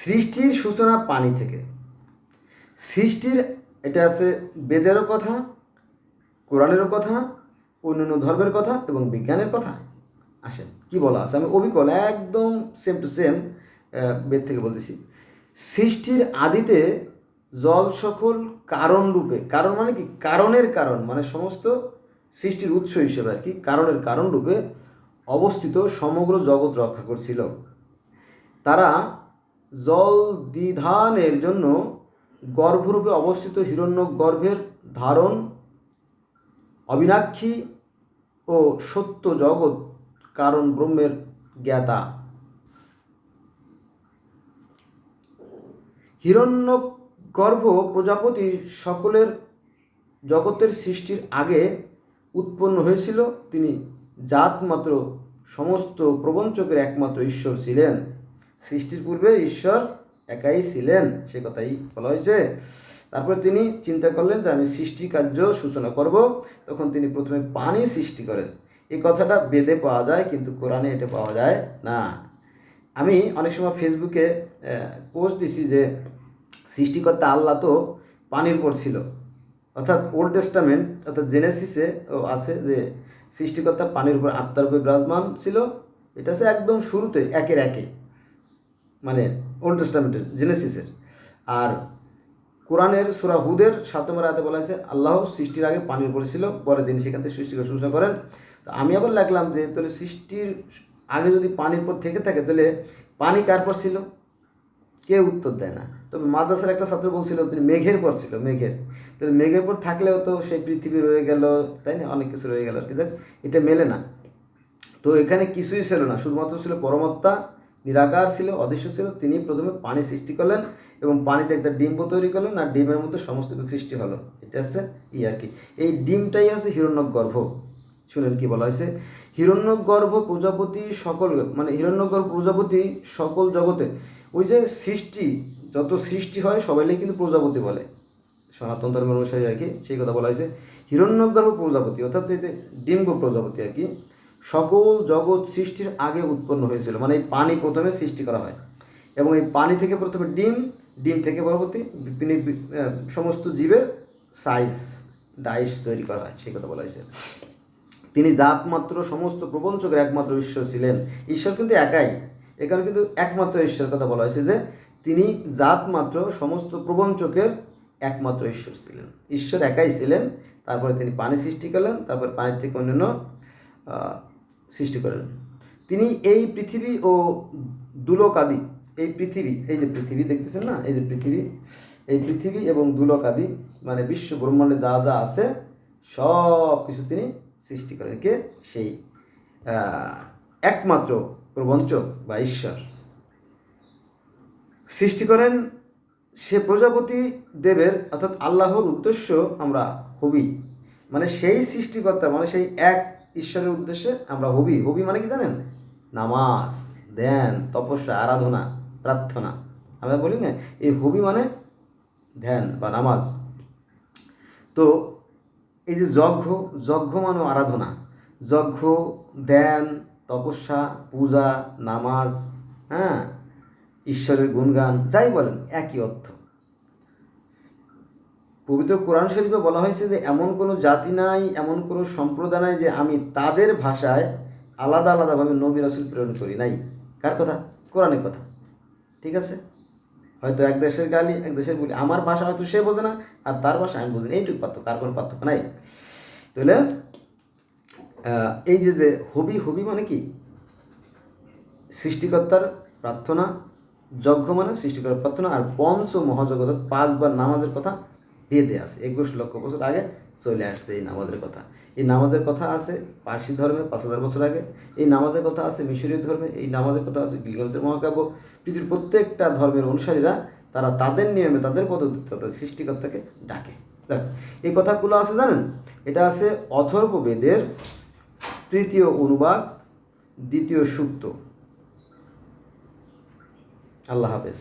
সৃষ্টির সূচনা পানি থেকে। সৃষ্টির, এটা আছে বেদেরও কথা, কোরআনেরও কথা, অন্যান্য ধর্মের কথা এবং বিজ্ঞানের কথা। আসেন, কি বলা আছে? আমি অবিকল, একদম সেম টু সেম বেদ থেকে বলতেছি। সৃষ্টির আদিতে জল সকল কারণ রূপে, কারণ মানে কি? কারণের কারণ মানে সমস্ত সৃষ্টির উৎস হিসেবে আর কি, কারণের কারণ রূপে অবস্থিত সমগ্র জগৎ রক্ষা করছিল। তারা জল দ্বিধানের জন্য গর্ভরূপে অবস্থিত হিরণ্য গর্ভের ধারণ, অবিনাক্ষী ও সত্য জগৎ, কারণ ব্রহ্মের জ্ঞাতা। হিরণ্য গর্ভ প্রজাপতি সকলের জগতের সৃষ্টির আগে উৎপন্ন হয়েছিল। তিনি জাতমাত্র সমস্ত প্রবঞ্চকের একমাত্র ঈশ্বর ছিলেন। সৃষ্টির পূর্বে ঈশ্বর একাই ছিলেন, সে কথাই বলা হয়েছে। তারপর তিনি চিন্তা করলেন যে আমি সৃষ্টি কার্য সূচনা করব। তখন তিনি প্রথমে পানি সৃষ্টি করেন। এই কথাটা বেদে পাওয়া যায়, কিন্তু কোরআনে এটা পাওয়া যায় না। আমি অনেক সময় ফেসবুকে পোস্ট দিছি যে সৃষ্টিকর্তা আল্লাহ তো পানির উপর ছিল। অর্থাৎ ওল্ড টেস্টামেন্ট, অর্থাৎ জেনেসিসে ও আছে যে সৃষ্টিকর্তা পানির উপর আত্মার উপর বিরাজমান ছিল। এটা আছে একদম শুরুতে, একের একে। মানে ওল্ড টেস্টামেন্টের জেনেসিসের আর কোরআনের সুরা হুদের সাত নম্বর আয়াতে বলা হয়েছে, আল্লাহ সৃষ্টির আগে পানির উপরে ছিল পরে দিন সেখান থেকে সৃষ্টিকে সূচনা করেন। তো আমি আবার লাগলাম যে, তাহলে সৃষ্টির আগে যদি পানির পর থেকে থাকে, তাহলে পানি কার পর ছিল? কেউ উত্তর দেয় না। তবে মাদ্রাসার একটা ছাত্র বলছিল, তিনি মেঘের পর ছিল, মেঘের। তাহলে মেঘের পর থাকলেও তো সেই পৃথিবী রয়ে গেল, তাই না? অনেক কিছু রয়ে গেল আর কি। দেখ, এটা মেলে না। তো এখানে কিছুই ছিল না, শুধুমাত্র ছিল পরমাত্মা নিরাকার ছিল, অদৃশ্য ছিল তিনি প্রথমে পানি সৃষ্টি করলেন এবং পানিতে একটা ডিম্ব তৈরি করলেন আর ডিমের মধ্যে সমস্ত কিছু সৃষ্টি হলো। এটা হচ্ছে ই আর কি। এই ডিমটাই হচ্ছে হিরণ্যক গর্ভ শুনেন কি বলা হয়েছে? হিরণ্যক গর্ভ প্রজাপতি সকল মানে হিরণ্যক গর্ভ প্রজাপতি সকল জগতে, ওই যে সৃষ্টি, যত সৃষ্টি হয় সবাইকে কিন্তু প্রজাপতি বলে। সনাতন ধর্মের অনুসারী আর কি, সেই কথা বলা হয়েছে। হিরণ্যগর্ভ প্রজাপতি, অর্থাৎ যে ডিম্ব প্রজাপতি আর কি সকল জগৎ সৃষ্টির আগে উৎপন্ন হয়েছিল। মানে এই পানি প্রথমে সৃষ্টি করা হয়। এবং এই পানি থেকে প্রথমে ডিম ডিম থেকে পরবর্তী সমস্ত জীবের সাইজ ডাইস তৈরি করা হয়, সেই কথা বলা হয়েছে। তিনি জাতমাত্র সমস্ত প্রপঞ্চকের একমাত্র ঈশ্বর ছিলেন। ঈশ্বর কিন্তু একাই। এখানে কিন্তু একমাত্র ঈশ্বর কথা বলা হয়েছে যে তিনি জাতমাত্র সমস্ত প্রপঞ্চকের একমাত্র ঈশ্বর ছিলেন। ঈশ্বর একাই ছিলেন। তারপরে তিনি পানি সৃষ্টি করলেন। তারপর পানি থেকে অন্যান্য সৃষ্টি করেন। তিনি এই পৃথিবী ও দুলোকাদি এই পৃথিবী, এই যে পৃথিবী দেখতেছেন না? এই যে পৃথিবী, এই পৃথিবী এবং দুলোকাদি মানে বিশ্ব ব্রহ্মাণ্ডে যা যা আছে, সব কিছু তিনি সৃষ্টি করেন। কে? সেই একমাত্র প্রবঞ্চক বা ঈশ্বর। সৃষ্টি করেন সে প্রজাপতি দেবের, অর্থাৎ আল্লাহর উদ্দেশ্য আমরা হবি মানে সেই সৃষ্টিকর্তা মানে সেই এক ঈশ্বরের উদ্দেশ্যে আমরা হবি। হবি মানে কি জানেন? নামাজ, ধ্যান, তপস্যা, আরাধনা, প্রার্থনা। আমরা বলি না, এই হবি মানে ধ্যান বা নামাজ। তো এই যে যজ্ঞ যজ্ঞ মানে আরাধনা। যজ্ঞ, ধ্যান, তপস্যা, পূজা, নামাজ হ্যাঁ? ঈশ্বরের গুণগান, যাই বলেন, একই অর্থ। পবিত্র কোরআন শরীফে বলা হয়েছে যে, এমন কোনো জাতি নাই, এমন কোনো সম্প্রদায় নাই যে আমি তাদের ভাষায় আলাদা আলাদাভাবে নবী রাসুল প্রেরণ করি নাই। কার কথা? কোরআনের কথা। ঠিক আছে? হয়তো এক দেশের গালি, এক দেশের বলি। আমার ভাষা হয়তো সে বোঝে না, আর তার ভাষা আমি বুঝি না। এইটুকু পার্থক্য, আর কোনো পার্থক্য নাই। তাহলে এই যে যে হবি হবি মানে কি? সৃষ্টিকর্তার প্রার্থনা, যজ্ঞ মানে সৃষ্টিকর্তার প্রার্থনা, আর পঞ্চ মহাজগত পাঁচবার নামাজের কথা বেদে আছে একুশ লক্ষ বছর আগে চলে আসছে এই নামাজের কথা। এই নামাজের কথা আছে পার্সি ধর্মে, পাঁচ হাজার বছর আগে। এই নামাজের কথা আছে মিশরীয় ধর্মে, এই নামাজের কথা আছে গিলগামেসের মহাকাব্য। পৃথিবীর প্রত্যেকটা ধর্মের অনুসারীরা তারা তাদের নিয়মে, তাদের পদ্ধতিতে তাদের সৃষ্টিকর্তাকে ডাকে। এই কথাগুলো আছে জানেন? এটা আছে অথর্ব বেদের তৃতীয় অনুবাদ দ্বিতীয় সূক্ত। আল্লাহ হাফেজ।